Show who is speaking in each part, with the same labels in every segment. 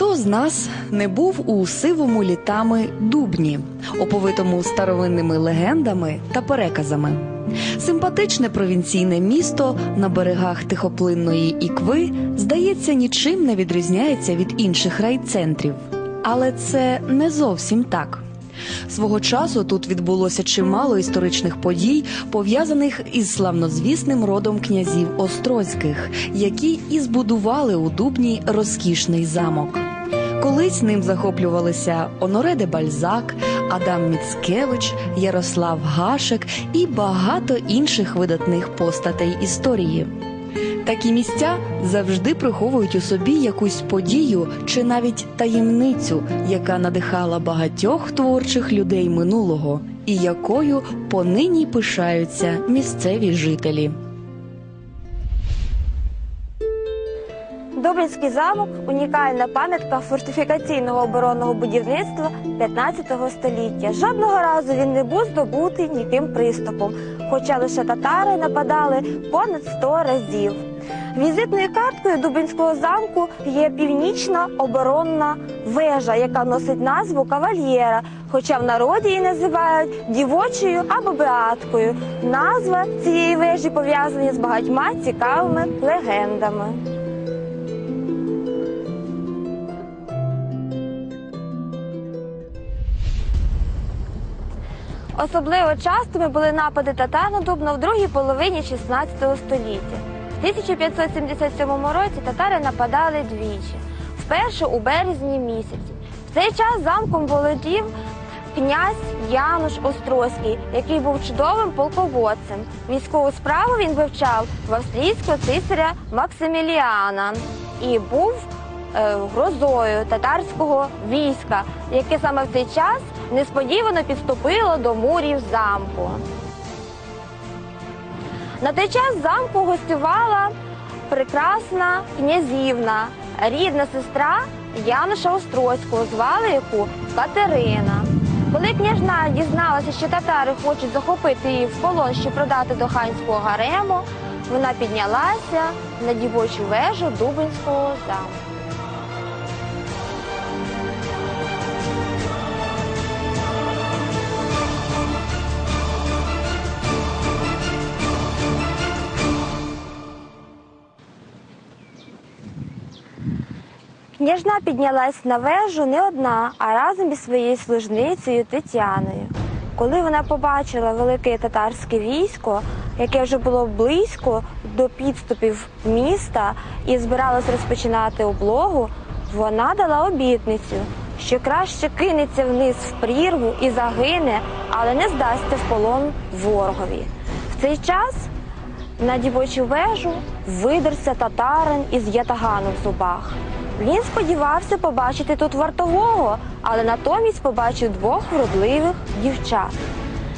Speaker 1: Хто з нас не був у сивому літами дубні, оповитому старовинними легендами та переказами? Симпатичне провінційне місто на берегах тихоплинної ікви здається нічим не відрізняється від інших райцентрів. Але це не зовсім так. Свого часу тут відбулося чимало історичних подій, пов'язаних із славнозвісним родом князів Острозьких, які і збудували у Дубні розкішний замок. Колись ним захоплювалися Оноре де Бальзак, Адам Міцкевич, Ярослав Гашек і багато інших видатних постатей історії. Такі місця завжди приховують у собі якусь подію чи навіть таємницю, яка надихала багатьох творчих людей минулого, і якою понині пишаються місцеві жителі.
Speaker 2: Дублінський замок унікальна пам'ятка фортифікаційного оборонного будівництва 15 століття. Жодного разу він не був здобутий ніким приступом, хоча лише татари нападали понад 100 разів. Візитною карткою Дублінського замку є північна оборонна вежа, яка носить назву кавальєра, хоча в народі її називають дівочою або беаткою. Назва цієї вежі пов'язані з багатьма цікавими легендами. Особливо частими були напади татар на Дубно в другій половині 16 століття. В 1577 році татари нападали двічі. Вперше у березні місяці. В цей час замком володів князь Януш Острозький, який був чудовим полководцем. Військову справу він вивчав в австрійського цисаря Максиміліана і був грозою татарського війська, яке саме в цей час несподівано підступило до мурів замку. На той час замку гостювала прекрасна князівна, рідна сестра Януша Острозького, звали яку Катерина. Коли княжна дізналася, що татари хочуть захопити її в полон, щоб продати до ханського гарему, вона піднялася на дівочу вежу Дубинського замку. Княжна піднялась на вежу не одна, а разом із своєю служницею Тетяною. Коли вона побачила велике татарське військо, яке вже було близько до підступів міста і збиралось розпочинати облогу, вона дала обітницю, що краще кинеться вниз в прірву і загине, але не здасться в полон ворогові. В цей час на дівочу вежу видерся татарин із ятаганом в зубах. Він сподівався побачити тут вартового, але натомість побачив двох вродливих дівчат.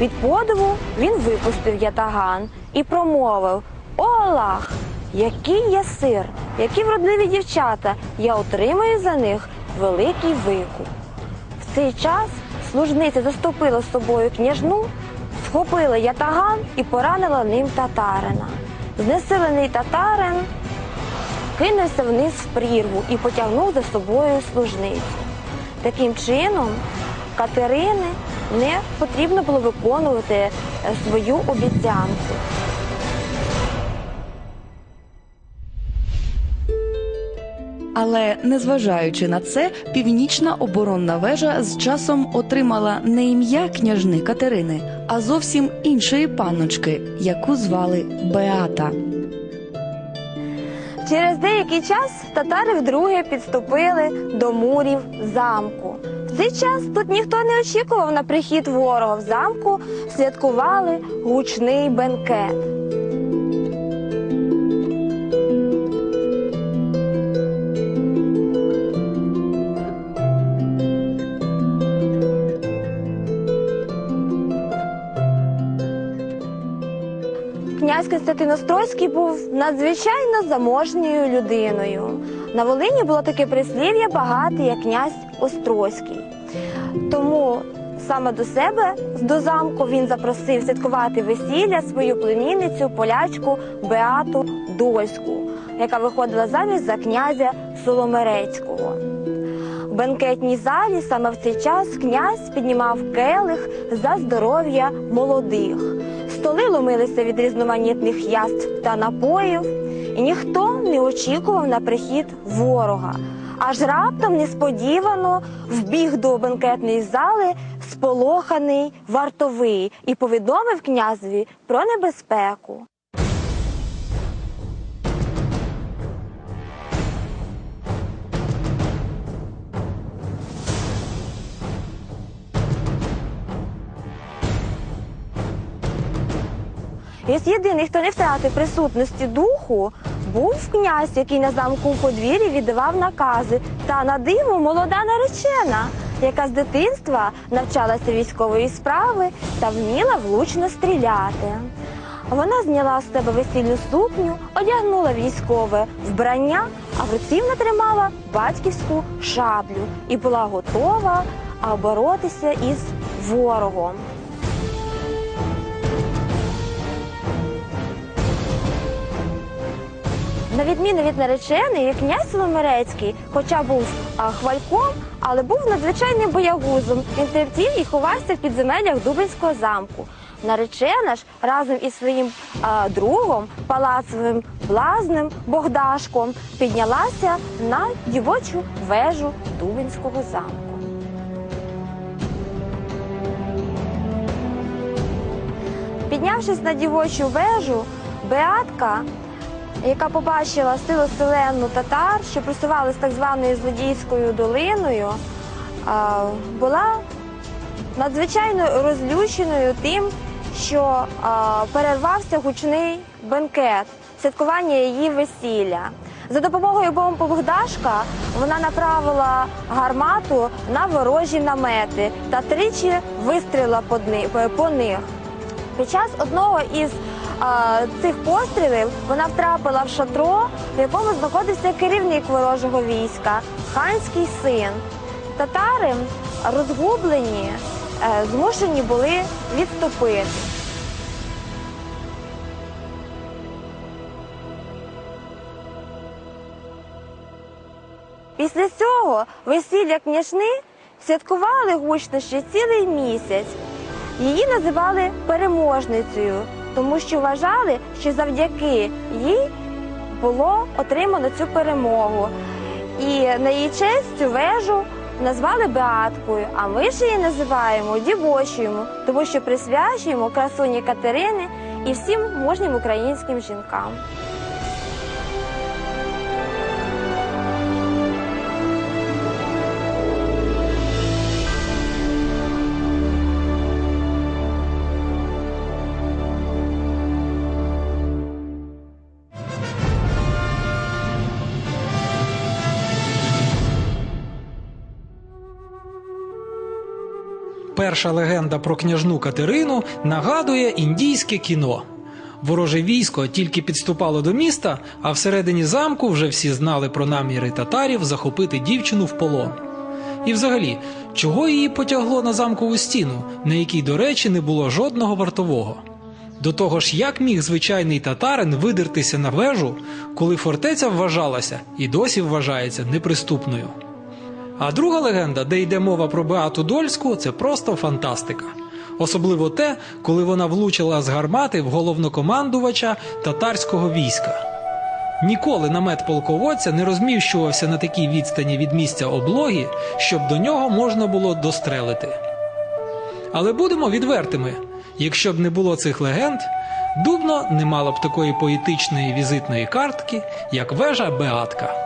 Speaker 2: Від подиву він випустив ятаган і промовив: О Аллах, який я сир, які вродливі дівчата! Я отримаю за них великий викуп. В цей час служниця заступила з собою княжну, схопила ятаган і поранила ним татарина. Знесилений татарин кинувся вниз в прірву і потягнув за собою служницю. Таким чином, Катерини не потрібно було виконувати е, свою обіцянку.
Speaker 1: Але незважаючи на це, північна оборонна вежа з часом отримала не ім'я княжни Катерини, а зовсім іншої панночки, яку звали Беата.
Speaker 2: Через деякий час татари вдруге підступили до мурів замку. В цей час тут ніхто не очікував на прихід ворога. В замку святкували гучний бенкет. Князь Константин Острозький був надзвичайно заможньою людиною. На Волині було таке прислів'я багатий, як князь Острозький. Тому саме до себе до замку він запросив святкувати весілля свою племінницю, полячку Беату Дольську, яка виходила заміж за князя Соломерецького. В бенкетній залі саме в цей час князь піднімав келих за здоров'я молодих. Столи ломилися від різноманітних яств та напоїв, і ніхто не очікував на прихід ворога. Аж раптом несподівано вбіг до бенкетної зали сполоханий вартовий і повідомив князеві про небезпеку. І єдиний, хто не втратив присутності духу, був князь, який на замку у подвір'ї віддавав накази, та на диво молода наречена, яка з дитинства навчалася військової справи та вміла влучно стріляти. Вона зняла з себе весільну сукню, одягнула військове вбрання, а в руці вона батьківську шаблю і була готова боротися із ворогом. На відміну від нареченої, князь Соломерецький, хоча був а, хвальком, але був надзвичайним боягузом. Він терпів і ховався в підземеллях Дубинського замку. Наречена ж разом із своїм а, другом, палацовим блазнем Богдашком, піднялася на дівочу вежу Дубинського замку. Піднявшись на дівочу вежу, Беатка яка побачила силу селену татар, що просувалися так званою злодійською долиною, була надзвичайно розлюченою тим, що перервався гучний бенкет, святкування її весілля. За допомогою бомб Богдашка вона направила гармату на ворожі намети та тричі вистріла по ни- по них. Під час одного із цих пострілів вона втрапила в шатро, в якому знаходився керівник ворожого війська, ханський син. Татари розгублені, е, змушені були відступити. Після цього весілля княжни святкували гучно ще цілий місяць. Її називали переможницею, тому що вважали, що завдяки їй було отримано цю перемогу. І на її честь цю вежу назвали Беаткою, а ми ж її називаємо дівочою, тому що присвячуємо красуні Катерини і всім мужнім українським жінкам.
Speaker 3: Перша легенда про княжну Катерину нагадує індійське кіно. Вороже військо тільки підступало до міста, а всередині замку вже всі знали про наміри татарів захопити дівчину в полон. І взагалі, чого її потягло на замкову стіну, на якій, до речі, не було жодного вартового. До того ж, як міг звичайний татарин видертися на вежу, коли фортеця вважалася і досі вважається неприступною. А друга легенда, де йде мова про Беату Дольську, це просто фантастика. Особливо те, коли вона влучила з гармати в головнокомандувача татарського війська. Ніколи намет полководця не розміщувався на такій відстані від місця облоги, щоб до нього можна було дострелити. Але будемо відвертими: якщо б не було цих легенд, Дубно не мало б такої поетичної візитної картки, як вежа Беатка.